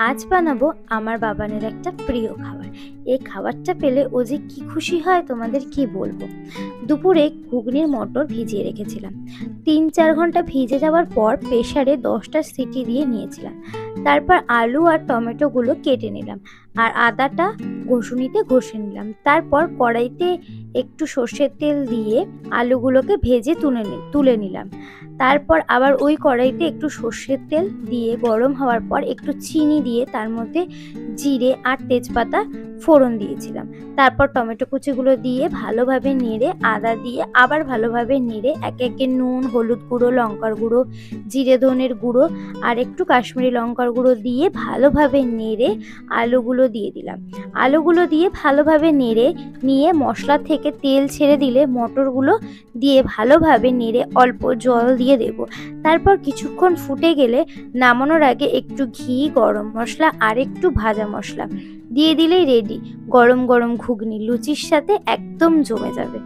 আজ বানাবো আমার বাবানের একটা প্রিয় খাবার। এই খাবারটা পেলে ও যে কি খুশি হয় তোমাদের কি বলব? দুপুরে ঘুগনির মটর ভিজিয়ে রেখেছিলাম। তিন চার ঘণ্টা ভিজে যাওয়ার পর প্রেশারে দশটা সিটি দিয়ে নিয়েছিলাম। তারপর আলু আর টমেটোগুলো কেটে নিলাম। আর আদাটা ঘষুনিতে ঘষে নিলাম। তারপর কড়াইতে একটু সর্ষের তেল দিয়ে আলুগুলোকে ভেজে তুলে তুলে নিলাম। তারপর আবার ওই কড়াইতে একটু সর্ষের তেল দিয়ে গরম হওয়ার পর একটু চিনি দিয়ে তার মধ্যে জিরে আর তেজপাতা ফোড়ন দিয়েছিলাম। তারপর টমেটো কুচিগুলো দিয়ে ভালোভাবে নেড়ে, আদা দিয়ে আবার ভালোভাবে নেড়ে, একে একে নুন, হলুদ গুঁড়ো, লঙ্কার গুঁড়ো, জিরে ধনের গুঁড়ো আর একটু কাশ্মীরি লঙ্কার গুঁড়ো দিয়ে ভালোভাবে নেড়ে আলুগুলো দিয়ে দিলাম। আলুগুলো দিয়ে ভালোভাবে নেড়ে নিয়ে মশলা থেকে তেল ছেড়ে দিলে মটরগুলো দিয়ে ভালোভাবে নেড়ে অল্প জল দিয়ে দেব। তারপর কিছুক্ষণ ফুটে গেলে নামানোর আগে একটু ঘি, গরম মশলা আর একটু ভাজা মশলা। দিয়ে দিলেই রেডি গরম গরম ঘুগনি লুচির সাথে একদম জমে যাবে।